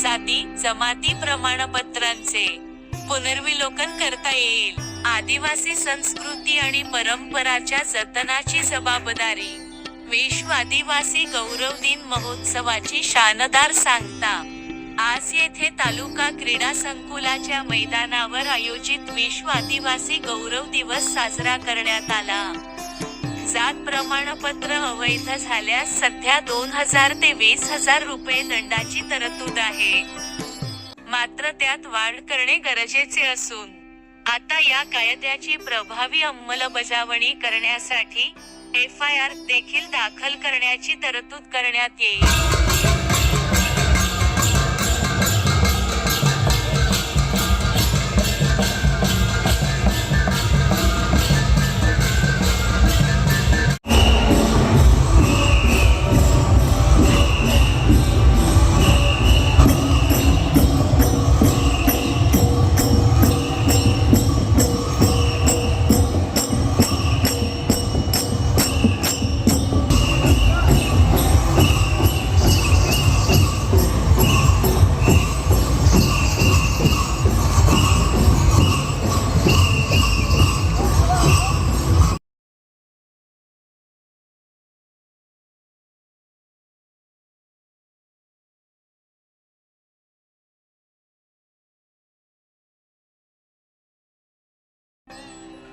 जाती जमाती प्रमाणपत्रांचे. पुनर्विलोकन करता येईल. आदिवासी संस्कृती आणि परंपराच्या जतनाची जबाबदारी. विश्व आदिवासी गौरव दिन महोत्सवाची शानदार सांगता. आज येथे तालुका क्रीडा संकुलाच्या मैदानावर आयोजित विश्व आदिवासी गौरव दिवस साजरा करण्यात आला. जात प्रमाणपत्र अवैध झाल्यास सध्या दोन हजार ते वीस हजार रुपये दंडाची तरतूद आहे. मात्र त्यात वाढ करणे गरजेचे असून आता या कायद्याची प्रभावी अंमलबजावणी करण्यासाठी एफ आय आर देखील दाखल करण्याची तरतूद करण्यात येईल.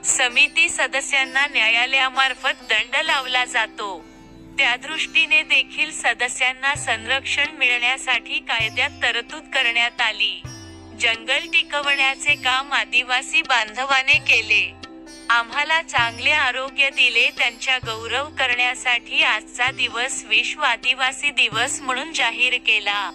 समिती सदस्यांना न्यायालयामार्फत दंड लावला जातो. त्या दृष्टीने देखील सदस्यांना संरक्षण मिळण्यासाठी कायद्यात तरतूद करण्यात आली. जंगल टिकवण्याचे काम आदिवासी बांधवाने केले. आम्हाला चांगले आरोग्य दिले त्यांच्या गौरव करण्यासाठी आजचा दिवस विश्व आदिवासी दिवस म्हणून जाहीर केला.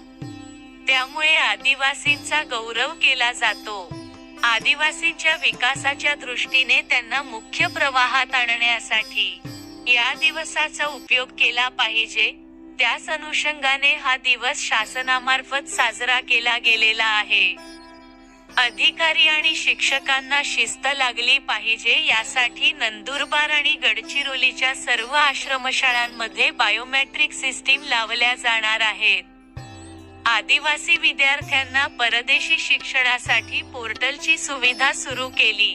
त्यामुळे आदिवासींचा गौरव केला जातो. आदिवासींच्या विकासाच्या दृष्टीने त्यांना मुख्य प्रवाहात आणण्यासाठी या दिवसाचा उपयोग केला पाहिजे. त्याच अनुषंगाने हा दिवस शासनामार्फत साजरा केला गेलेला आहे. अधिकारी आणि शिक्षकांना शिस्त लागली पाहिजे यासाठी नंदुरबार आणि गडचिरोलीच्या सर्व आश्रमशाळांमध्ये बायोमेट्रिक सिस्टीम लावल्या जाणार आहेत. आदिवासी विद्यार्थ्यांना परदेशी शिक्षणासाठी पोर्टलची सुविधा सुरू केली.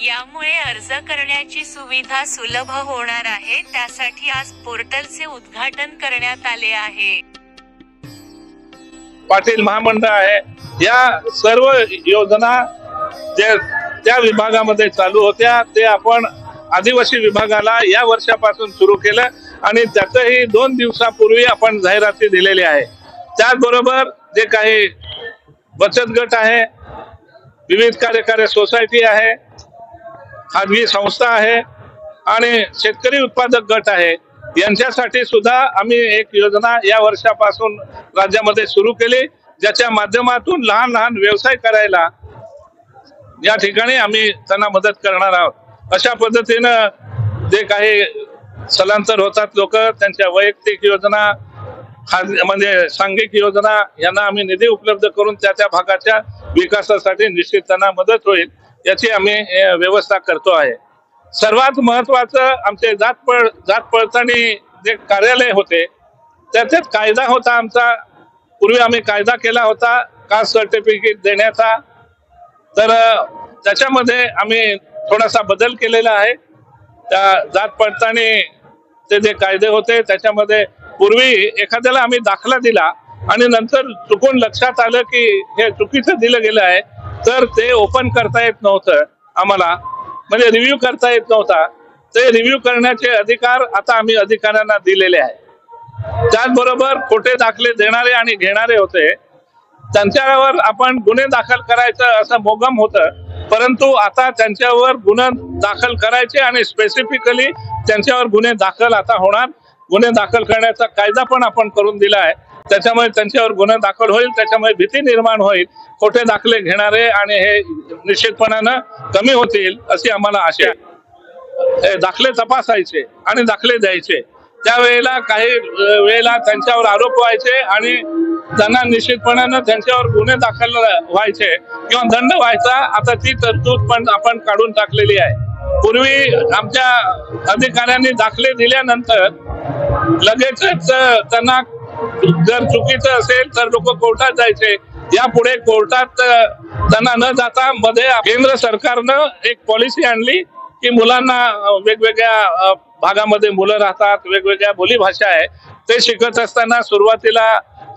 यामुळे अर्ज करण्याची सुविधा सुलभ होणार आहे त्यासाठी आज पोर्टलचे उद्घाटन करण्यात आले आहे. पाटील महामंडळ आहे. या सर्व योजना जे त्या विभागामध्ये चालू होत्या ते आपण आदिवासी विभागाला या वर्षापासून सुरू केलं आणि त्याचंही दोन दिवसापूर्वी आपण जाहिराती दिलेली आहे. त्याचबरोबर जे काही बचत गट आहे विविध कार्यकारी सोसायटी आहे खाजगी संस्था आहे आणि शेतकरी उत्पादक गट आहे यांच्यासाठी सुद्धा आम्ही एक योजना या वर्षापासून राज्यामध्ये सुरू केली ज्याच्या माध्यमातून लहान लहान व्यवसाय करायला या ठिकाणी आम्ही त्यांना मदत करणार आहोत. अशा पद्धतीनं जे काही स्थलांतर होतात लोक त्यांच्या वैयक्तिक योजना म्हणजे सांघिक योजना यांना आम्ही निधी उपलब्ध करून त्या त्या भागाच्या विकासासाठी निश्चित त्यांना मदत होईल याची आम्ही व्यवस्था करतो आहे. सर्वात महत्वाचं आमचे जात पळ जात पडताळणी जे कार्यालय होते त्याच्यात कायदा होता आमचा. पूर्वी आम्ही कायदा केला होता कास्ट सर्टिफिकेट देण्याचा. तर त्याच्यामध्ये आम्ही थोडासा बदल केलेला आहे. त्या जात पडताळणीचे जे कायदे होते त्याच्यामध्ये पूर्वी एखाद्याला आम्ही दाखला दिला आणि नंतर चुकून लक्षात आलं की हे चुकीचं दिलं गेलं आहे तर ते ओपन करता येत नव्हतं आम्हाला. म्हणजे रिव्ह्यू करता येत नव्हता. ते रिव्ह्यू करण्याचे अधिकार आता आम्ही अधिकाऱ्यांना दिलेले आहे त्याचबरोबर खोटे दाखले देणारे आणि घेणारे होते. त्यांच्यावर आपण गुन्हे दाखल करायचं असं मोगम होतं परंतु आता त्यांच्यावर गुन्हा दाखल करायचे आणि स्पेसिफिकली त्यांच्यावर गुन्हे दाखल आता होणार. गुन्हे दाखल करण्याचा कायदा पण आपण करून दिला आहे. त्याच्यामुळे त्यांच्यावर गुन्हे दाखल होईल त्याच्यामुळे भीती निर्माण होईल. खोटे दाखले घेणारे आणि हे निश्चितपणानं कमी होतील अशी आम्हाला आशा आहे. हे दाखले तपासायचे आणि दाखले द्यायचे. त्यावेळेला काही वेळेला त्यांच्यावर आरोप व्हायचे आणि त्यांना निश्चितपणानं त्यांच्यावर गुन्हे दाखल व्हायचे किंवा दंड व्हायचा. आता ती तरतूद पण आपण काढून टाकलेली आहे. पूर्वी आमच्या अधिकाऱ्यांनी दाखले दिल्यानंतर लगेचच त्यांना जर चुकीचं असेल तर लोक कोर्टात जायचे. यापुढे कोर्टात त्यांना न जाता मध्ये केंद्र सरकारनं एक पॉलिसी आणली की मुलांना वेगवेगळ्या भागामध्ये मुलं राहतात वेगवेगळ्या बोलीभाषा आहे. ते शिकत असताना सुरुवातीला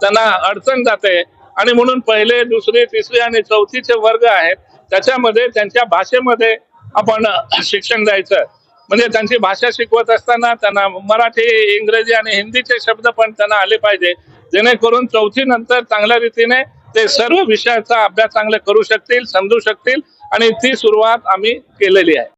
त्यांना अडचण जाते आणि म्हणून पहिले दुसरी तिसरी आणि चौथीचे वर्ग आहेत. त्याच्यामध्ये त्यांच्या भाषेमध्ये आपण शिक्षण द्यायचं. म्हणजे त्यांची भाषा शिकवत असताना त्यांना मराठी इंग्रजी आणि हिंदीचे शब्द पण त्यांना आले पाहिजे. जेणेकरून चौथी नंतर चांगल्या रीतीने ते सर्व विषयाचा अभ्यास चांगले करू शकतील समजू शकतील आणि ती सुरुवात आम्ही केलेली आहे.